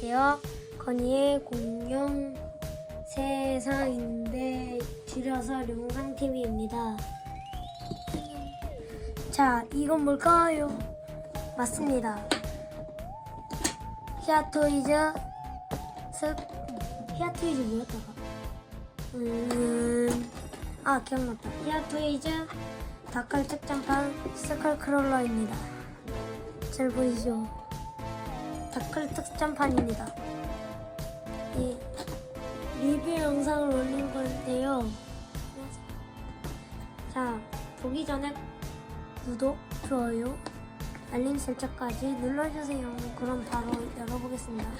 안녕하세요. 건이의 공룡 세상인데 줄여서 용상TV입니다. 자, 이건 뭘까요? 맞습니다. 히아토이즈 스 히아토이즈 뭐였다가? 음, 아 기억났다. 히아토이즈 다칼 특장판 스컬 크롤러입니다. 잘 보이죠? 다클 특전판입니다. 이 리뷰 영상을 올린 건데요. 자, 보기 전에 구독, 좋아요, 알림 설정까지 눌러주세요. 그럼 바로 열어보겠습니다.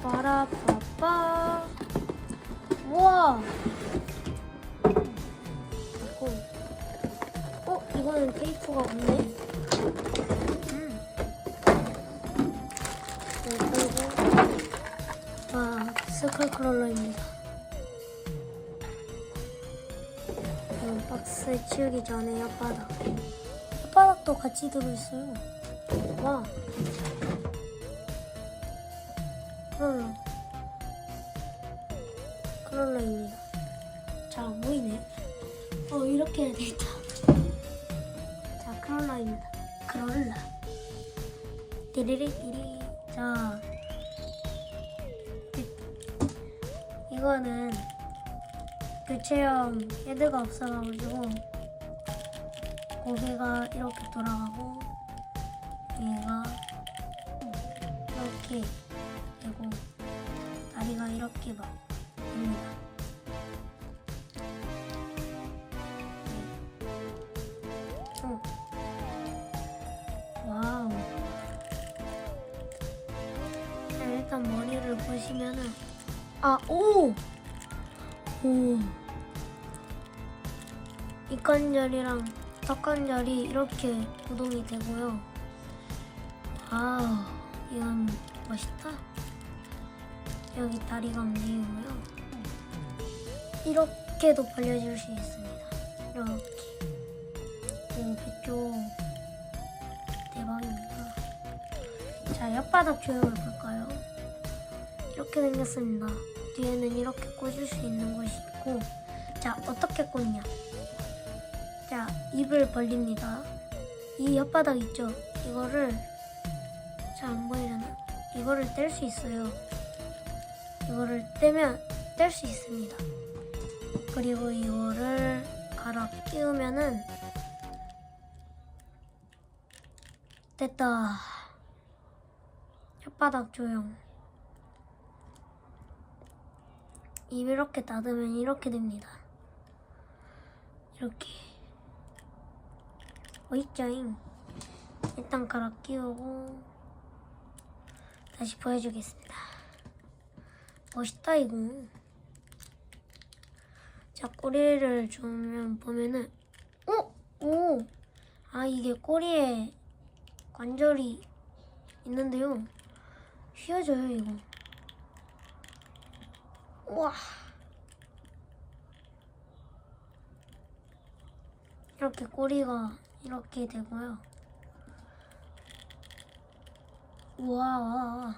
빠빠라빠빠 우와! 어, 어, 이거는 테이프가 없네. 스컬 크롤러입니다. 이건 박스 치우기 전에 혓바닥. 혓바닥도 같이 들어있어요. 와. 크롤러. 크롤러입니다. 잘 안 보이네. 어 이렇게 해야 되겠다. 자 크롤러입니다. 크롤러. 띠리리띠리. 자, 이거는 교체형 헤드가 없어가지고 고개가 이렇게 돌아가고 얘가 이렇게 되고 다리가 이렇게 막 됩니다. 네. 어. 와우. 자, 일단 머리를 보시면은 아, 오! 오. 입관절이랑 턱관절이 이렇게 구동이 되고요. 아, 이건 멋있다. 여기 다리가 움직이고요. 이렇게도 벌려줄 수 있습니다. 이렇게. 오, 그쪽. 대박입니다. 자, 혓바닥 조형을 볼까요? 이렇게 생겼습니다. 뒤에는 이렇게 꽂을 수 있는 곳이 있고, 자, 어떻게 꽂냐? 자, 입을 벌립니다. 이 혓바닥 있죠? 이거를, 잘 안 보이려나? 이거를 뗄 수 있어요. 이거를 떼면 뗄 수 있습니다. 그리고 이거를 갈아 끼우면은, 됐다. 혓바닥 조형. 입 이렇게 닫으면 이렇게 됩니다. 이렇게. 어이짜잉. 일단 갈아 끼우고 다시 보여주겠습니다. 멋있다 이거. 자 꼬리를 좀 보면은 어? 오! 아 이게 꼬리에 관절이 있는데요. 휘어져요 이거. 우와. 이렇게 꼬리가 이렇게 되고요. 우와.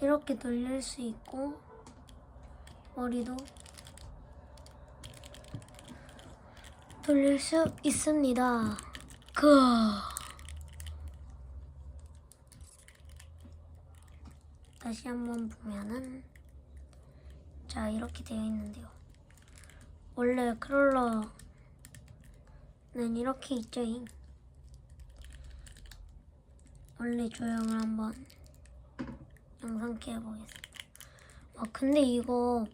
이렇게 돌릴 수 있고, 머리도 돌릴 수 있습니다. 그. 다시 한번 보면은 자 이렇게 되어 있는데요. 원래 크롤러는 이렇게 있죠. 원래 조형을 한번 영상케 해보겠습니다. 아 근데 이거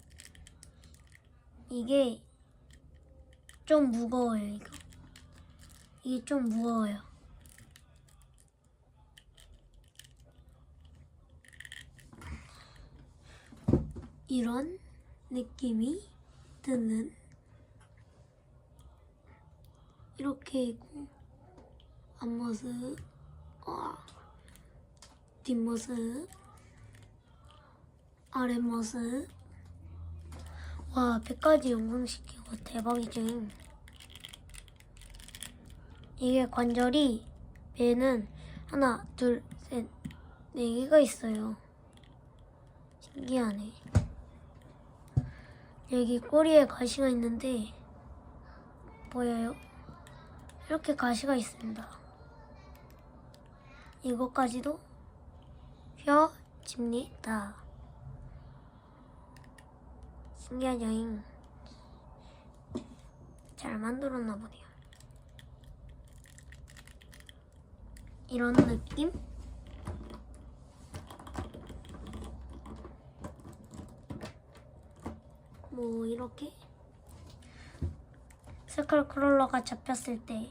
이게 좀 무거워요. 이거 이게 좀 무거워요. 이런 느낌이 드는 이렇게 있고 앞모습 와, 뒷모습 아랫모습 와 100가지 영상시키고 대박이죠 이게 관절이 배는 하나 둘셋 네 개가 있어요. 신기하네. 여기 꼬리에 가시가 있는데 보여요? 이렇게 가시가 있습니다. 이것까지도 펴집니다. 신기하죠? 잘 만들었나 보네요. 이런 느낌? 뭐 이렇게 스컬 크롤러가 잡혔을 때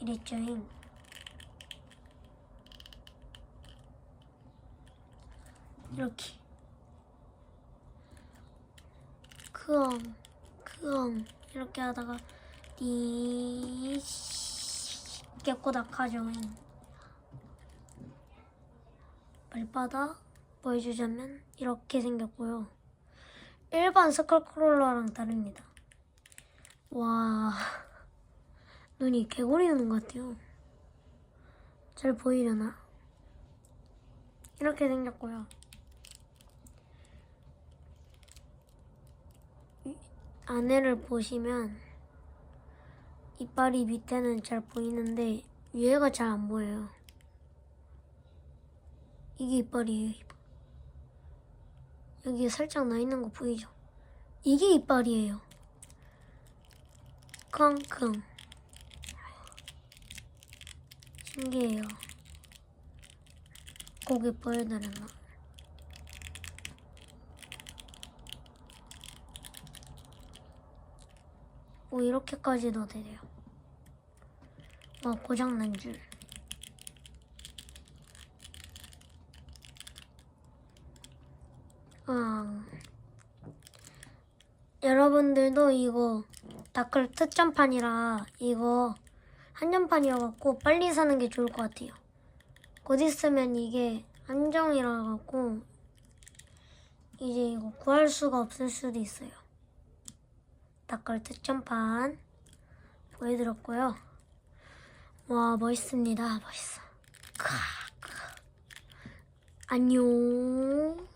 이랬죠. 이렇게 크엉 크엉 이렇게 하다가 디 깨꼬닥 하죠. 발바닥 보여주자면 이렇게 생겼고요. 일반 스컬크롤러랑 다릅니다. 와 눈이 개구리 눈 같아요. 잘 보이려나? 이렇게 생겼고요. 이- 안에를 보시면 이빨이 밑에는 잘 보이는데 위에가 잘 안 보여요. 이게 이빨이에요. 여기 살짝 나 있는 거 보이죠? 이게 이빨이에요. 킁킁. 신기해요. 고개 보여드렸나? 오, 이렇게까지도 되네요. 와, 고장난 줄. 아. 여러분들도 이거 다클 특전판이라 이거 한정판이어갖고 빨리 사는 게 좋을 것 같아요. 곧 있으면 이게 한정이라 갖고 이제 이거 구할 수가 없을 수도 있어요. 다클 특전판 보여드렸고요. 와 멋있습니다. 멋있어. 크, 크. 안녕.